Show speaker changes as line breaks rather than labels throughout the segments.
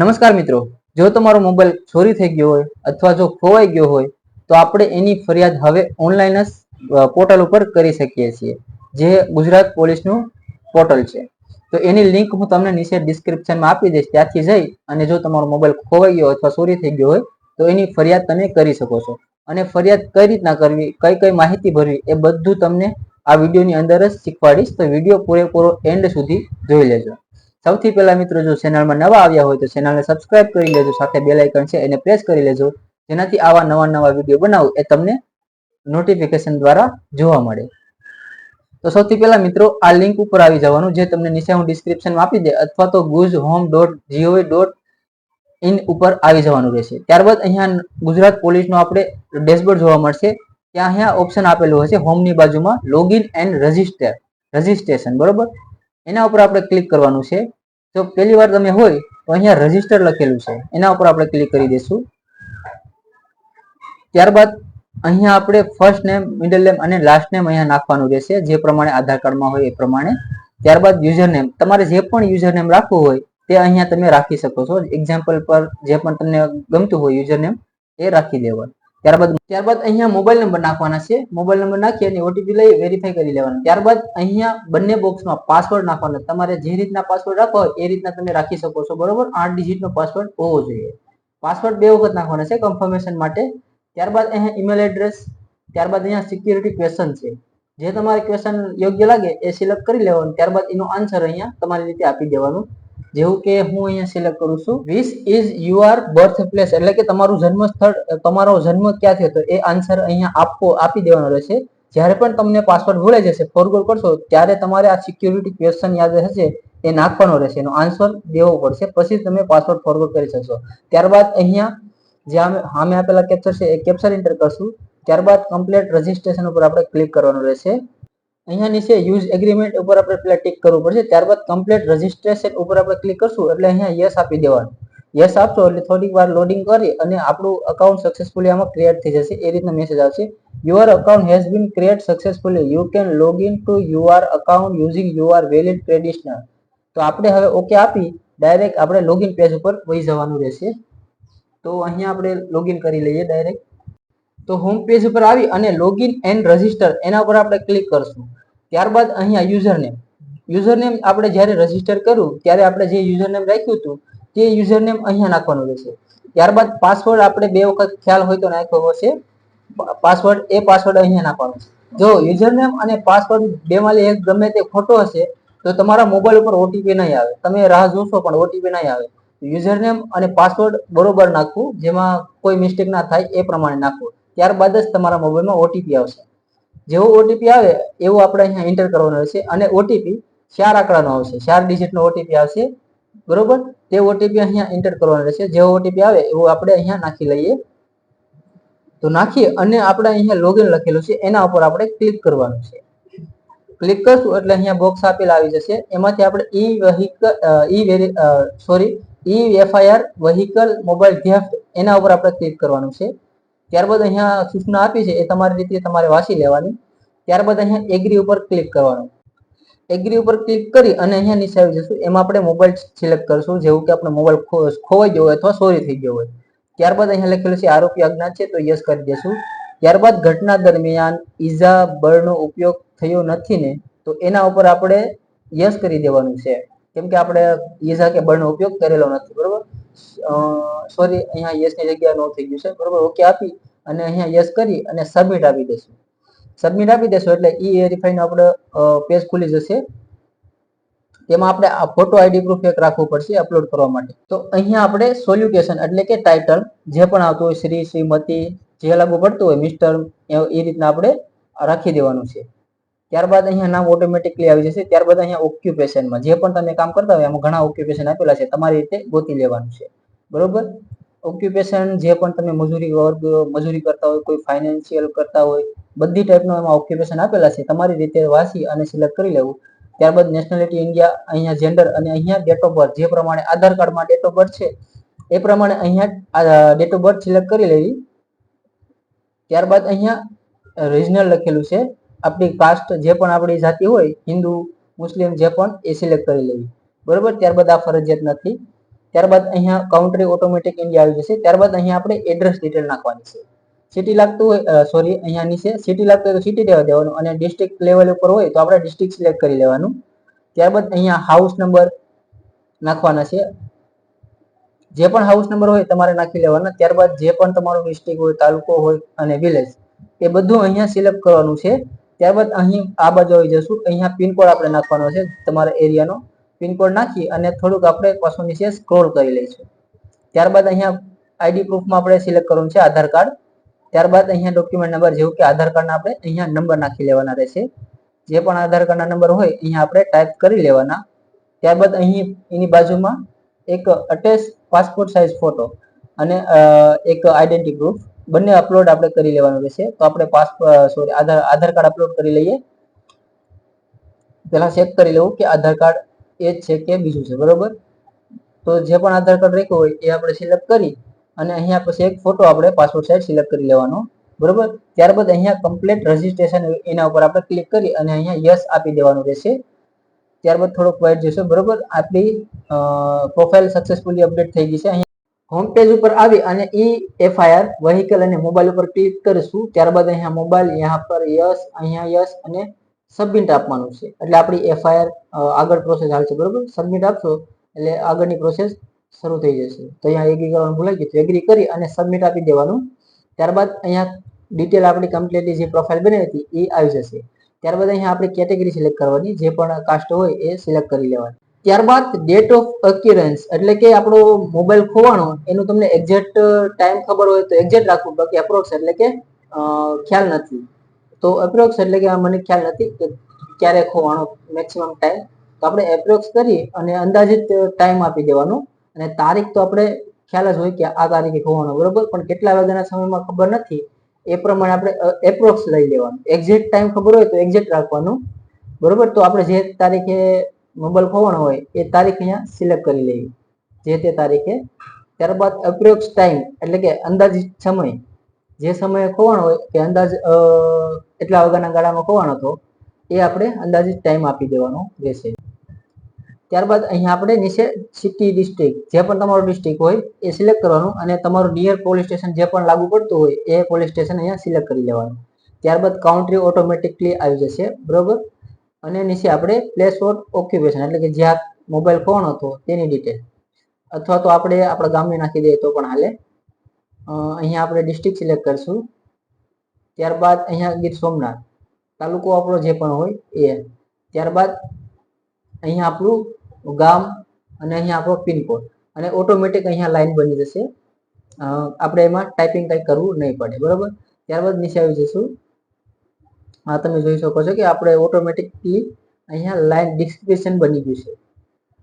નમસ્કાર મિત્રો. જો તમારો મોબાઈલ ચોરી થઈ ગયો હોય અથવા જો ખોવાઈ ગયો હોય, તો આપણે એની ફરિયાદ હવે ઓનલાઈન જ પોર્ટલ ઉપર કરી શકીએ છીએ. જે ગુજરાત પોલીસનું પોર્ટલ છે. તો એની લિંક હું તમને નીચે ડિસ્ક્રિપ્શનમાં આપી દઈશ. ત્યાંથી જઈ અને જો તમારો મોબાઈલ ખોવાઈ ગયો અથવા ચોરી થઈ ગયો હોય, તો એની ફરિયાદ તમે કરી શકો છો. અને ફરિયાદ કઈ રીતના કરવી, કઈ કઈ માહિતી ભરવી, એ બધું તમને આ વિડીયોની અંદર જ શીખવાડીશ. તો વીડિયો પૂરેપૂરો એન્ડ સુધી જોઈ લેજો. સૌથી પહેલા મિત્રો જો ચેનલમાં નવા આવ્યા હોય તો ચેનલને સબસ્ક્રાઇબ કરી લેજો, સાથે બેલ આઇકન છે એને પ્રેસ કરી લેજો, જેનાથી આવા નવા નવા વીડિયો બનાવું એ તમને નોટિફિકેશન દ્વારા જોવા મળે. તો સૌથી પહેલા મિત્રો આ લિંક ઉપર આવી જવાનું, જે તમને નીચે હું ડિસ્ક્રિપ્શનમાં આપી દે, અથવા તો guj home dot G O V dot in ઉપર આવી જવાનું રહેશે. ત્યારબાદ અહીંયા ગુજરાત પોલીસનો આપણે ડેશબોર્ડ જોવા મળશે, ત્યાં અહીંયા ઓપ્શન આપેલું હશે હોમની બાજુમાં લોગિન એન્ડ રજિસ્ટર રજિસ્ટ્રેશન બરોબર? એના ઉપર આપણે ક્લિક કરવાનું છે. જો પહેલી વાર તમે હોય, તો અહીંયા રજિસ્ટર લખેલું છે. એના ઉપર આપણે ક્લિક કરી દઈશું. ત્યારબાદ અહીંયા આપણે ફર્સ્ટ નેમ મિડલ નેમ અને લાસ્ટ નેમ અહીંયા નાખવાનું રહેશે. જે પ્રમાણે આધાર કાર્ડમાં હોય એ પ્રમાણે. ત્યારબાદ યુઝર નેમ તમારે જે પણ યુઝર નેમ રાખવું હોય, તે અહીંયા તમે રાખી શકો છો. એક્ઝામ્પલ પર જે પણ તમને ગમતું હોય યુઝર નેમ એ રાખી દેવાનું. ત્યારબાદ ત્યારબાદ અહીંયા મોબાઈલ નંબર નાખવાના છે. મોબાઈલ નંબર નાખી અને ઓટીપી લઈ વેરીફાઈ કરી લેવાનું. ત્યારબાદ અહીંયા બંને બોક્સમાં પાસવર્ડ નાખવાનો. તમારે જે રીતના પાસવર્ડ રાખો એ રીતના તમે રાખી શકો છો, બરોબર? આઠ ડિજિટનો પાસવર્ડ હોવો જોઈએ. પાસવર્ડ બે વખત નાખવાના છે કન્ફર્મેશન માટે. ત્યારબાદ અહીંયા ઈમેલ એડ્રેસ ત્યારબાદ અહીંયા સિક્યુરિટી ક્વેશ્ચન છે. જે તમારે ક્વેશ્ચન યોગ્ય લાગે એ સિલેક્ટ કરી લેવાનું. ત્યારબાદ એનો આન્સર અહીંયા તમારી રીતે આપી દેવાનું. જેવું કે હું અહીંયા સિલેક્ટ કરું છું. વિસ ઇઝ યુઆર બર્થ પ્લેસ એટલે કે તમારું જન્મ સ્થળ તમારો જન્મ ક્યાં થયો તો એ આન્સર અહીંયા આપવો આપી દેવાનો રહેશે. જ્યારે પણ તમને પાસવર્ડ ભૂલાઈ જશે ફોરગોડ કરશો, ત્યારે તમારે આ સિક્યુરિટી ક્વેશ્ચન યાદ હશે એ નાખવાનો રહેશે. એનો આન્સર દેવો પડશે. પછી તમે પાસવર્ડ ફોરવર્ડ કરી શકશો. ત્યારબાદ અહીંયા જે અમે આપેલા કેપ્ચર છે, એ કેપ્ચર એન્ટર કરશું. ત્યારબાદ કમ્પ્લીટ રજીસ્ટ્રેશન ઉપર આપણે ક્લિક કરવાનું રહેશે. અહીંયા નીચે યુઝ એગ્રીમેન્ટ ઉપર આપણે પેલા ટિક કરવું પડશે. ત્યારબાદ કમ્પ્લીટ રજીસ્ટ્રેશન ઉપર આપણે ક્લિક કરશું એટલે અહીંયા યસ આપી દેવાનું. યસ આપશો એટલે થોડીક વાર લોડિંગ કરી અને આપણું અકાઉન્ટ સક્સેસફુલી આમાં ક્રિએટ થઈ જશે. એ રીતના મેસેજ આવશે. Your account has been create successfully you can log in to your account using your valid credential તો આપણે હવે ઓકે આપી ડાયરેક્ટ આપણે લોગિન પેજ ઉપર વહી જવાનું રહેશે. તો અહીંયા આપણે લોગિન કરી લઈએ ડાયરેક્ટ તો હોમ પેજ ઉપર આવી અને લોગિન એન્ડ રજિસ્ટર એના ઉપર આપણે ક્લિક કરશું. ત્યારબાદ અહીંયા યુઝર નેમ યુઝર આપણે જ્યારે રજિસ્ટર કર્યું, ત્યારે આપણે જે યુઝરનેમ રાખ્યું હતું, તે યુઝર નેમ અહીંયા નાખવાનું રહેશે. ત્યારબાદ પાસવર્ડ આપણે બે વખત ખ્યાલ હોય તો નાખવો હશે. પાસવર્ડ એ પાસવર્ડ અહીંયા નાખવાનો છે. જો યુઝર નેમ અને પાસવર્ડ બેમાંથી એક ગમે તે ખોટો હશે, તો તમારા મોબાઈલ ઉપર ઓટીપી નહીં આવે. તમે રાહ જોશો, પણ ઓટીપી નહીં આવે. યુઝર નેમ અને પાસવર્ડ બરોબર નાખવું, જેમાં કોઈ મિસ્ટેક ના થાય, એ પ્રમાણે નાખવું. ત્યારબાદ જ તમારા મોબાઈલમાં ઓટીપી આવશે. જેવો ઓટીપી આવે, એવું આપણે અહીંયા એન્ટર કરવાનું રહેશે અને ઓટીપી ચાર આંકડાનો આવશે. ચાર ડિજિટનો ઓટીપી આવશે. બરોબર? તે ઓટીપી અહીંયા એન્ટર કરવાનો રહેશે. જેવો ઓટીપી આવે, એવું આપણે અહીંયા નાખી લઈએ. તો નાખી અને આપણે અહીંયા લોગિન લખેલું છે. એના ઉપર આપણે ક્લિક કરવાનું છે. ક્લિક કરશું એટલે અહીંયા બોક્સ આપેલ આવી જશે. એમાંથી આપણે E vehicle E very sorry E FIR vehicle mobile theft એના ઉપર આપણે ક્લિક કરવાનું છે. ત્યારબાદ અહીંયા સૂચના આપી છે એ તમારી રીતે તમારે વાંચી લેવાની. ત્યારબાદ અહીંયા એગ્રી ઉપર ક્લિક કરવાનું. એગ્રી ઉપર ક્લિક કરી અને અહીંયા નીચે આવી જશું. એમાં આપણે મોબાઈલ સિલેક્ટ કરશું. જેવું કે આપણે મોબાઈલ ખોવાઈ ગયો હોય અથવા સોરી થઈ ગયો હોય. ત્યારબાદ અહીંયા લખેલું છે આરોપી અજ્ઞાત છે તો યસ કરી દેશું. ત્યારબાદ ઘટના દરમિયાન ઈજા બળનો ઉપયોગ થયો નથી ને, તો એના ઉપર આપણે યસ કરી દેવાનું છે. કેમ કે આપણે ઈજા કે બળનો ઉપયોગ કરેલો નથી, બરોબર? સોરી અહીંયા યસની જગ્યાએ નો થઈ ગયું છે. બરોબર ઓકે આપી અને અહીંયા યસ કરી અને સબમિટ આપી દેશું સબમિટ આપી દેશું એટલે ઈ વેરીફાઈ આપણે પેજ ખુલી જશે. તેમાં આપણે આ ફોટો આઈડી પ્રૂફ એક રાખવું પડશે અપલોડ કરવા માટે. તો અહીંયા આપણે સોલ્યુટેશન એટલે કે ટાઇટલ જે પણ આવતું હોય, શ્રી, શ્રીમતી, જે લાગુ પડતું હોય મિસ્ટર એ રીતના આપણે રાખી દેવાનું છે. ત્યારબાદ અહીંયા નામ ઓટોમેટિકલી આવી જશે. ત્યારબાદ અહીંયા ઓક્યુપેશનમાં જે પણ તમે કામ કરતા હોય એમાં ઘણા ઓક્યુપેશન આપેલા છે. તમારી રીતે ગોતી લેવાનું છે. બરોબર? ઓક્યુપેશન જે પણ તમે મજૂરી વર્ગ, મજૂરી કરતા હોય, કોઈ ફાઇનાન્શિયલ કરતા હોય, બધી ટાઈપનો એમાં ઓક્યુપેશન આપેલા છે. તમારી રીતે વાંચી અને સિલેક્ટ કરી લેવું. ત્યારબાદ નેશનાલિટી ઇન્ડિયા અહીંયા જેન્ડર અને અહીંયા ડેટ ઓફ બર્થ જે પ્રમાણે આધાર કાર્ડમાં ડેટ ઓફ બર્થ છે, એ પ્રમાણે અહીંયા ડેટ ઓફ બર્થ સિલેક્ટ કરી લેવી. ત્યારબાદ અહીંયા રિજનલ લખેલું છે. આપણી કાસ્ટ જે પણ આપણી જાતિ હોય, હિન્દુ, મુસ્લિમ જે પણ, એ સિલેક્ટ કરી લેવી. બરોબર? ત્યારબાદ આ ફરજિયાત નથી. ત્યારબાદ અહીંયા કાઉન્ટ્રી ઓટોમેટિક ઇન્ડિયા આવી જશે. ત્યારબાદ અહીંયા આપણે એડ્રેસ ડિટેલ નાખવાની છે. સિટી લાગતું હોય સોરી અહીંયા નીચે. સિટી લાગતું હોય તો સિટી દેવા દેવાનું અને ડિસ્ટ્રિક્ટ લેવલ ઉપર હોય તો આપણે ડિસ્ટ્રિક્ટ સિલેક્ટ કરી લેવાનું. ત્યારબાદ અહીંયા હાઉસ નંબર નાખવાના છે. જે પણ હાઉસ નંબર હોય તમારે નાખી લેવાના. ત્યારબાદ જે પણ તમારો ડિસ્ટ્રિક્ટ હોય, તાલુકો હોય અને વિલેજ એ બધું અહીંયા સિલેક્ટ કરવાનું છે. ત્યારબાદ અહીં આ બાજુ આવી જશું. અહીંયા પિનકોડ આપણે નાખવાનો છે, તમારા એરિયાનો પિનકોડ નાખી અને થોડુંક આપણે પાછું નીચે સ્ક્રોલ કરી લઈશું. ત્યારબાદ અહીંયા આઈડી પ્રૂફમાં આપણે સિલેક્ટ કરવાનું છે આધાર કાર્ડ. ત્યારબાદ અહીંયા ડોક્યુમેન્ટ નંબર, જેવું કે આધાર કાર્ડના આપણે અહીંયા નંબર નાખી લેવાના રહેશે. જે પણ આધાર કાર્ડના નંબર હોય, અહીંયા આપણે ટાઈપ કરી લેવાના. ત્યારબાદ અહીં એની બાજુમાં એક અટેચ પાસપોર્ટ સાઇઝ ફોટો અને એક આઈડેન્ટિટી પ્રૂફ બંને અપલોડ આપણે કરી લેવાનું રહેશે. તો આપણે pass sorry Aadhaar Aadhaar card upload કરી લઈએ. પહેલાં ચેક કરી લેવું કે આધાર કાર્ડ એ છે કે બીજું છે, બરોબર? તો જે પણ આધાર કાર્ડ રાખ્યું હોય એ આપણે સિલેક્ટ કરી અને અહીંયા પછી એક ફોટો આપણે પાસપોર્ટ સાઇઝ સિલેક્ટ કરી લેવાનો, બરોબર? ત્યારબાદ અહીંયા કમ્પ્લીટ રજીસ્ટ્રેશન એના ઉપર આપણે ક્લિક કરી અને અહીંયા યસ આપી દેવાનું રહેશે. ત્યારબાદ થોડોક વાઇટ જશે બરોબર? આપણી પ્રોફાઇલ સક્સેસફુલી અપડેટ થઈ ગઈ છે. હોમ પેજ ઉપર આવી અને ઈ એફઆઈઆર વ્હીકલ અને મોબાઈલ ઉપર ક્લિક કરીશું. ત્યારબાદ અહીંયા મોબાઈલ અહીંયા પર યસ, અહીંયા યસ અને સબમિટ આપવાનું છે. એટલે આપણી એફઆઈઆર આગળ પ્રોસેસ હાલશે બરોબર? સબમિટ આપશો એટલે આગળની પ્રોસેસ શરૂ થઈ જશે. તો અહીંયા એગ્રી કરવાનું ભૂલાઈ ગયું. એગ્રી કરી અને સબમિટ આપી દેવાનું. ત્યારબાદ અહીંયા ડિટેલ આપણી કમ્પ્લીટલી જે પ્રોફાઇલ બની હતી એ આવી જશે. ત્યારબાદ અહીંયા આપણે કેટેગરી સિલેક્ટ કરવાની. જે પણ કાસ્ટ હોય, એ સિલેક્ટ કરી લેવાની. ત્યારબાદ ડેટ ઓફ અક્યુરન્સ એટલે કે આપણો મોબાઈલ ખોવાનો, એનું તમને એક્ઝેક્ટ ટાઈમ ખબર હોય તો એક્ઝેક્ટ રાખવું, બાકી એપ્રોક્સ એટલે કે ખ્યાલ નથી. તો એપ્રોક્સ એટલે કે મને ખ્યાલ નથી કે ક્યારે ખોવાનો મેક્સિમમ ટાઈમ તો આપણે એપ્રોક્સ કરી અને અંદાજિત ટાઈમ આપી દેવાનો. અને તારીખ તો આપણે ખ્યાલ જ હોય કે આ તારીખે ખોવાનો, બરોબર? પણ કેટલા વાગ્યાના સમયમાં ખબર નથી. એ પ્રમાણે આપણે એપ્રોક્સ લઈ લેવાનું. એક્ઝેક્ટ ટાઈમ ખબર હોય તો એક્ઝેક્ટ રાખવાનું. બરોબર? તો આપણે જે તારીખે મોબાઈલ ખોવાનો હોય, એ તારીખ અહીંયા સિલેક્ટ કરી લેવી. જે તે તારીખે. ત્યારબાદ અપ્રોક્સ ટાઈમ એટલે કે અંદાજિત સમય. જે સમયે ખોવાનો હોય, કે અંદાજ એટલા વાગ્યાના ગાળામાં ખોવાનો હતો, એ આપણે અંદાજિત ટાઈમ આપી દેવાનો રહેશે. ત્યારબાદ અહીંયા આપણે નીચે સિટી ડિસ્ટ્રિક્ટ જે પણ તમારું ડિસ્ટ્રિક્ટ હોય, એ સિલેક્ટ કરવાનું અને તમારું નિયર પોલીસ સ્ટેશન જે પણ લાગુ પડતું હોય, એ પોલીસ સ્ટેશન અહીંયા સિલેક્ટ કરી લેવાનું. ત્યારબાદ કાઉન્ટ્રી ઓટોમેટિકલી આવી જશે, બરોબર? અને નીચે આપણે પ્લેસ ઓફ ઓક્યુપેશન એટલે કે જ્યાં મોબાઈલ કોણ હતો, તેની ડિટેલ અથવા તો આપણે આપણા ગામને નાખી દઈએ તો પણ હાલે. અહીંયા આપણે ડિસ્ટ્રિક્ટ સિલેક્ટ કરશું. ત્યારબાદ અહીંયા ગીર સોમનાથ, તાલુકો આપણો જે પણ હોય એ. ત્યારબાદ અહીંયા આપણું ગામ અને અહીંયા આપણો પિનકોડ અને ઓટોમેટિક અહીંયા લાઈન બની જશે. આપણે એમાં ટાઈપિંગ કંઈ કરવું નહીં પડે, બરાબર? ત્યારબાદ નીચે આવી જઈશું. આ તમે જોઈ શકો છો કે આપણે ઓટોમેટિકલી અહીંયા લાઈન ડિસ્ક્રિપ્શન બની ગયું છે.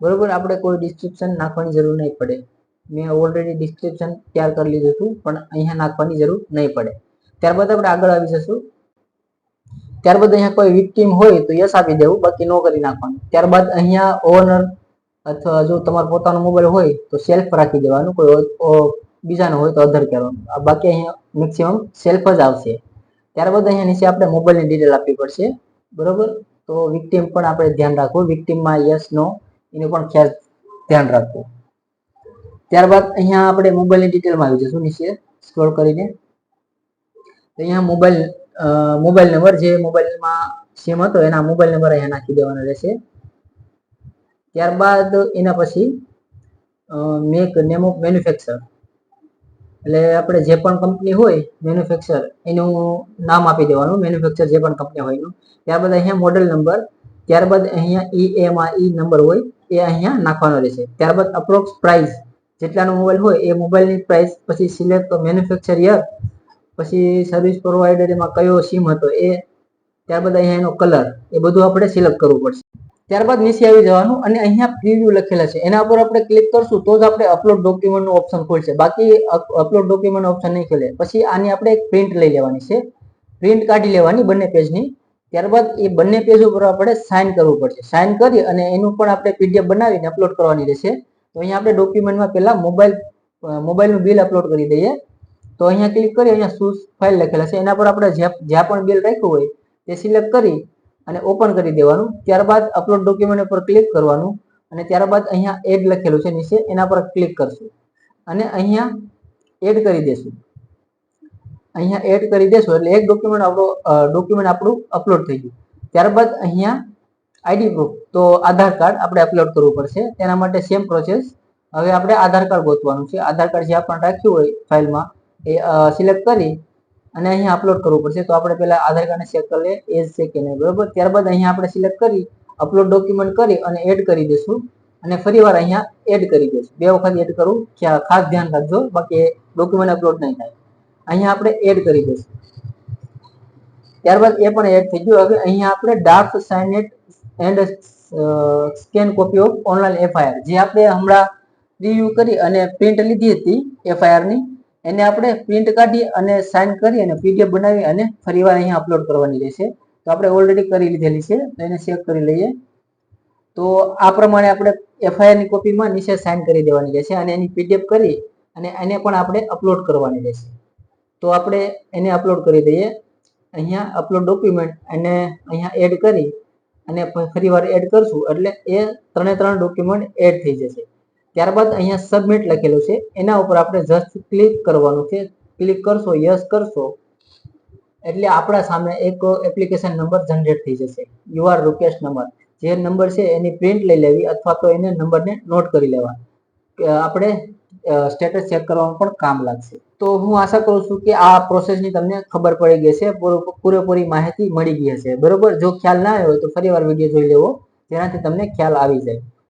બરોબર? આપણે કોઈ ડિસ્ક્રિપ્શન નાખવાની જરૂર નહીં પડે. મેં ઓલરેડી ડિસ્ક્રિપ્શન તૈયાર કરી લીધું હતું, પણ અહીંયા નાખવાની જરૂર નહીં પડે. ત્યારબાદ આપણે આગળ આવી જશું. ત્યારબાદ અહીંયા કોઈ વિક્ટીમ હોય તો યસ આપી દેવું, બાકી નો કરી નાખવાનું. ત્યારબાદ અહીંયા ઓનર અથવા જો તમારો પોતાનો મોબાઈલ હોય તો સેલ્ફ રાખી દેવાનું, કોઈ બીજાનો હોય તો અધર કરવાનું. બાકી અહીંયા મેક્સિમમ સેલ્ફ જ આવશે. ત્યારબાદ અહીંયા નીચે આપણે મોબાઈલની ડિટેલ આપવી પડશે. બરોબર? તો વિક્ટીમ પણ આપણે ધ્યાન રાખવું. વિક્ટીમમાં યસ નો એનું પણ ખાસ ધ્યાન રાખવું. ત્યારબાદ અહીંયા આપણે મોબાઈલની ડિટેલમાં આવી જશું નીચે. સ્ક્રોલ કરીને. તો અહીંયા મોબાઈલ મોબાઈલ નંબર જે મોબાઈલમાં સેમ હતો, એના મોબાઈલ નંબર અહીંયા નાખી દેવાનો રહેશે. ત્યારબાદ એના પછી મેક નેમ ઓફ મેન્યુફેક્ચર એટલે આપણે જે પણ કંપની હોય મેન્યુફેક્ચર એનું નામ આપી દેવાનું મેન્યુફેક્ચર જે પણ કંપની હોય એનું. ત્યારબાદ અહીંયા મોડેલ નંબર ત્યારબાદ અહીંયા ઈ એમાં ઈ નંબર હોય, એ અહીંયા નાખવાનો રહેશે. ત્યારબાદ અપ્રોક્સ પ્રાઇસ જેટલાનો મોબાઈલ હોય, એ મોબાઈલની પ્રાઇસ પછી સિલેક્ટ મેન્યુફેક્ચર યર પછી સર્વિસ પ્રોવાઈડર એમાં કયો સિમ હતો એ, ત્યારબાદ અહીંયા એનો કલર એ બધું આપણે સિલેક્ટ કરવું પડશે. ત્યારબાદ નીચે આવી જવાનું અને અહીંયા પ્રિવ્યુ લખેલા છે. એના ઉપર આપણે ક્લિક કરશું તો જ આપણે અપલોડ ડોક્યુમેન્ટનું ઓપ્શન ખોલશે. બાકી અપલોડ ડોક્યુમેન્ટ ઓપ્શન નહીં ખોલે. પછી આની આપણે એક પ્રિન્ટ લઈ લેવાની છે. પ્રિન્ટ કાઢી લેવાની બંને પેજની ત્યારબાદ એ બંને પેજ ઉપર આપણે સાઇન કરવું પડશે. સાઇન કરી અને એનું પણ આપણે પીડીએફ બનાવીને અપલોડ કરવાની રહેશે. તો અહીંયા આપણે ડોક્યુમેન્ટમાં પહેલા મોબાઈલ મોબાઈલનું બિલ અપલોડ કરી દઈએ. તો અહીંયા ક્લિક કરી અહીંયા શું ફાઇલ લખેલા છે. એના પર આપણે જ્યાં જ્યાં પણ બિલ રાખ્યું હોય તે સિલેક્ટ કરી અને ઓપન કરી દેવાનું. ત્યારબાદ અપલોડ ડોક્યુમેન્ટ ઉપર ક્લિક કરવાનું અને ત્યારબાદ અહીંયા એડ લખેલું છે નીચે, એના પર ક્લિક કરશું. અને અહીંયા એડ કરી દેશું. અહીંયા એડ કરી દેશું એટલે એક ડોક્યુમેન્ટ આપણું ડોક્યુમેન્ટ આપણું અપલોડ થઈ ગયું. ત્યારબાદ અહીંયા આઈડી પ્રૂફ તો આધાર કાર્ડ આપણે અપલોડ કરવું પડશે. તેના માટે સેમ પ્રોસેસ હવે આપણે આધાર કાર્ડ ગોતવાનું છે. આધાર કાર્ડ જ્યાં પણ રાખ્યું હોય ફાઇલમાં એ સિલેક્ટ કરી અને અહીંયા અપલોડ કરવું પડશે. તો આપણે પહેલા આધાર કાર્ડને ચેક કરી લઈએ એજ છે કે નહીં, બરોબર? ત્યારબાદ અહીંયા આપણે સિલેક્ટ કરી અપલોડ ડોક્યુમેન્ટ કરી અને એડ કરી દઈશું. અને ફરીવાર અહીંયા એડ કરી દઈશું. બે વખત એડ કરવું ખાસ ધ્યાન રાખજો, બાકી ડોક્યુમેન્ટ અપલોડ નહીં થાય. અહીંયા આપણે એડ કરી દઈશું. ત્યારબાદ એ પણ એડ થઈ ગયું. હવે અહીંયા આપણે ડાર્ક સાઇનેટ and scan copy of online FIR જે આપણે હમણાં રિવ્યુ કરી અને પ્રિન્ટ લીધી હતી એફઆઈઆરની એને આપણે પ્રિન્ટ કાઢી અને સાઇન કરી અને પીડીએફ બનાવી અને ફરીવાર અહીંયા અપલોડ કરવાની રહેશે. તો આપણે ઓલરેડી કરી લીધેલી છે, તો એને સેવ કરી લઈએ. તો આ પ્રમાણે આપણે એફઆઈઆરની કોપીમાં નીચે સાઇન કરી દેવાની રહેશે અને એની પીડીએફ કરી અને એને પણ આપણે અપલોડ કરવાની રહેશે. તો આપણે એને અપલોડ કરી દઈએ. અહીંયા અપલોડ ડોક્યુમેન્ટ અને અહીંયા એડ કરી અને ફરીવાર એડ કરશું એટલે એ ત્રણે ત્રણ ડોક્યુમેન્ટ એડ થઈ જશે. ત્યારબાદ અહીંયા સબમિટ લખેલું છે. એના ઉપર આપણે જસ્ટ ક્લિક કરવાનું છે. ક્લિક કરશો યસ કરશો, એટલે આપણા સામે એક એપ્લિકેશન નંબર જનરેટ થઈ જશે. યુઆર રૂકેશ નંબર જે નંબર છે એની પ્રિન્ટ લઈ લેવી અથવા તો એને નંબરને નોટ કરી લેવા. આપણે સ્ટેટસ ચેક કરવાનું પણ કામ લાગશે. તો હું આશા કરું છું કે આ પ્રોસેસની તમને ખબર પડી ગઈ છે પૂરો- પૂરેપૂરી માહિતી મળી ગઈ હશે. બરોબર? જો ખ્યાલ ના આવ્યો તો ફરીવાર વીડિયો જોઈ લેવો. જેનાથી તમને ખ્યાલ આવી જાય.